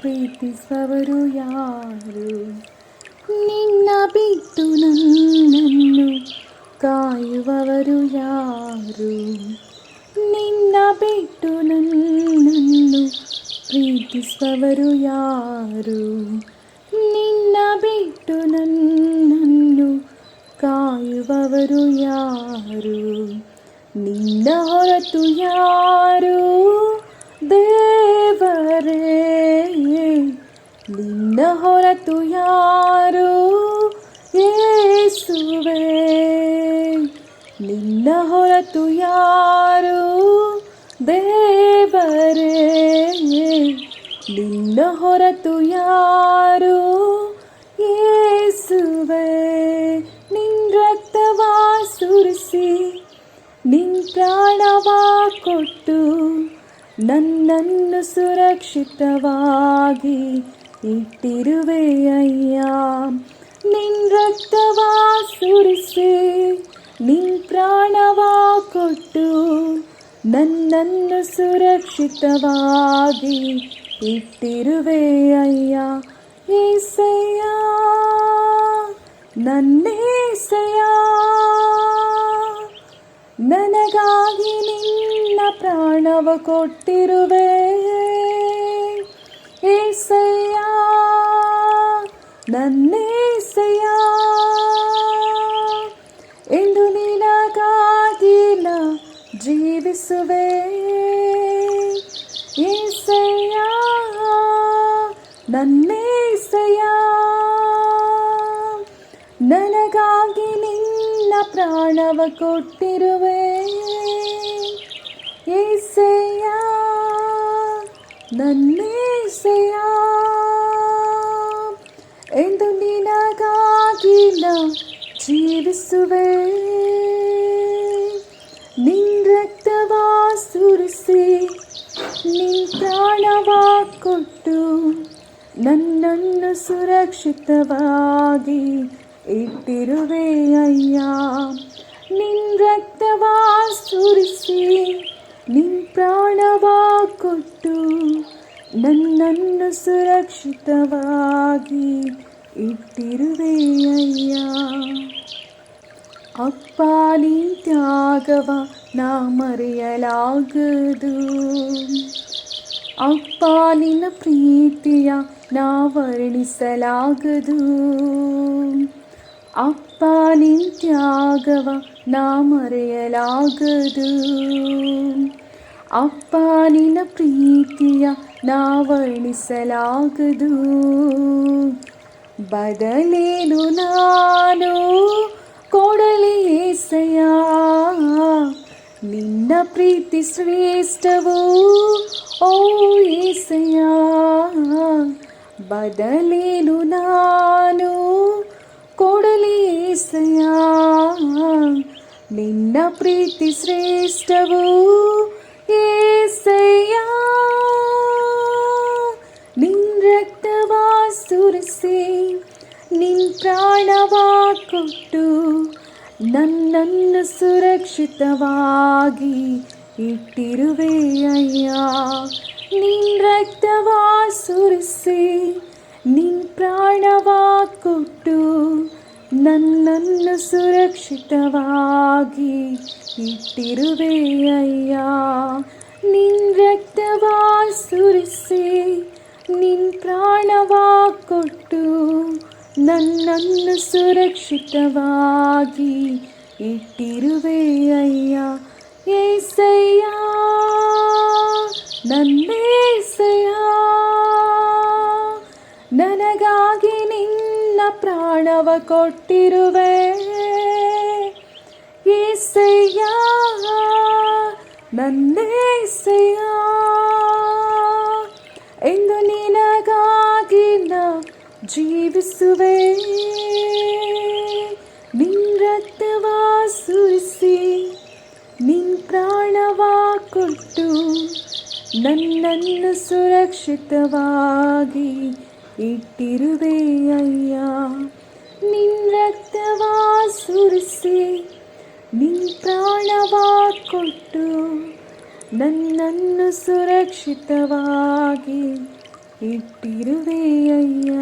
ಪ್ರೀತಿಸುವವರು ಯಾರು ನಿನ್ನ ಬಿಟ್ಟು ನನ್ನನ್ನು ಕಾಯುವವರು ಯಾರು ನಿನ್ನ ಬಿಟ್ಟು ನನ್ನನ್ನು ಪ್ರೀತಿಸುವವರು ಯಾರು ನಿನ್ನ ಬಿಟ್ಟು ನನ್ನನ್ನು ಕಾಯುವವರು ಯಾರು ನಿನ್ನ ಹೊರತು ಯಾರು ನಿನ್ನ ಹೊರತು ಯಾರು? ಏಸುವೆ. ನಿನ್ನ ಹೊರತು ಯಾರು? ದೇವರೇ. ನಿನ್ನ ಹೊರತು ಯಾರು? ಏಸುವೆ. ನಿನ್ ರಕ್ತವಾ ಸುರಿಸಿ ನಿನ್ ಪ್ರಾಣವಾ ಕೊಟ್ಟು, ನನ್ನನ್ನು ಸುರಕ್ಷಿತವಾಗಿ ಇಟ್ಟಿರುವೆ ಅಯ್ಯ ನಿನ್ ರಕ್ತವಾ ಸುರಿಸಿ ನಿನ್ ಪ್ರಾಣವಾ ಕೊಟ್ಟು ನನ್ನನ್ನು ಸುರಕ್ಷಿತವಾಗಿ ಇಟ್ಟಿರುವೆ ಅಯ್ಯ ಏಸಯ್ಯ ನನ್ನೇಸಯ್ಯ ನನಗಾಗಿ ನಿನ್ನ ಪ್ರಾಣವ ಕೊಟ್ಟಿರುವೆ ಏಸಯ್ಯ ನನ್ನೇಸಯ್ಯ ಎಂದು ಜೀವಿಸುವೆ. ಏಸಯ್ಯ ನನಗಾಗಿ ನಿನ್ನ ಪ್ರಾಣವ ಕೊಟ್ಟಿರುವೆ. ಏಸಯ್ಯ ನನ್ನೇಸಯ್ಯ ಎಂದು ನಿನಗಾಗಿ ನಾ ಜೀವಿಸುವೆ ನಿನ್ ರಕ್ತವಾ ಸುರಿಸಿ, ನಿನ್ ಪ್ರಾಣವಾ ಕೊಟ್ಟು ನನ್ನನ್ನು ಸುರಕ್ಷಿತವಾಗಿ ಇಟ್ಟಿರುವೆ ಅಯ್ಯ. ನಿನ್ ರಕ್ತವಾ ಸುರಿಸಿ, ನಿನ್ ಪ್ರಾಣವಾ ಕೊಟ್ಟು ನನ್ನನ್ನು ಸುರಕ್ಷಿತವಾಗಿ ಇಟ್ಟಿರುವೆ ಅಯ್ಯ. ಅಪ್ಪ ನೀ ತ್ಯಾಗವ, ನಾ ಮರೆಯಲಾಗದು. ಅಪ್ಪ, ನಿನ್ನ ಪ್ರೀತಿಯ, ನಾ ವರ್ಣಿಸಲಾಗದು. ಅಪ್ಪ, ನಿನ್ ತ್ಯಾಗವ, ನಾ ಮರೆಯಲಾಗದು. ಅಪ್ಪ ನಿನ್ನ ಪ್ರೀತಿಯ ನಾ ವರ್ಣಿಸಲಾಗದು ಬದಲೇನು ನಾನು ಕೊಡಲಿ ಏಸಯ್ಯ ನಿನ್ನ ಪ್ರೀತಿ ಶ್ರೇಷ್ಠವು ಓ ಏಸಯ್ಯ ಬದಲೇನು ನಾನು ಕೊಡಲಿ ಏಸಯ್ಯ ನಿನ್ನ ಪ್ರೀತಿ ಶ್ರೇಷ್ಠವು ಕೊಟ್ಟು ನನ್ನನ್ನು ಸುರಕ್ಷಿತವಾಗಿ ಇಟ್ಟಿರುವೆ ಅಯ್ಯ. ನಿನ್ ರಕ್ತವಾ ಸುರಿಸಿ, ನಿನ್ ಪ್ರಾಣವಾ ಕೊಟ್ಟು ನನ್ನನ್ನು ಸುರಕ್ಷಿತವಾಗಿ ಇಟ್ಟಿರುವೆ ಅಯ್ಯ. ನಿನ್ ರಕ್ತವಾ ಸುರಿಸಿ, ನಿನ್ ಪ್ರಾಣವಾ ಕೊಟ್ಟು ನನ್ನನ್ನು ಸುರಕ್ಷಿತವಾಗಿ ಇಟ್ಟಿರುವೆ ಅಯ್ಯ. ಏಸಯ್ಯ, ನನ್ನೇಸಯ್ಯ. ನನಗಾಗಿ ನಿನ್ನ ಪ್ರಾಣವ ಕೊಟ್ಟಿರುವೆ. ಏಸಯ್ಯ, ನನ್ನೇಸಯ್ಯ. ಎಂದು ನಿನಗಾಗಿ ನಾ ಜೀವಿಸುವೆ. ನಿನ್ ರಕ್ತವಾ ಸುರಿಸಿ, ನಿನ್ ಪ್ರಾಣವಾ ಕೊಟ್ಟು, ನನ್ನನ್ನು ಸುರಕ್ಷಿತವಾಗಿ ಇಟ್ಟಿರುವೆ ಅಯ್ಯ. ನಿನ್ ರಕ್ತವಾ ಸುರಿಸಿ, ನಿನ್ ಪ್ರಾಣವಾ ಕೊಟ್ಟು, ನನ್ನನ್ನು ಸುರಕ್ಷಿತವಾಗಿ ಇಟ್ಟಿರುವೆ ಅಯ್ಯ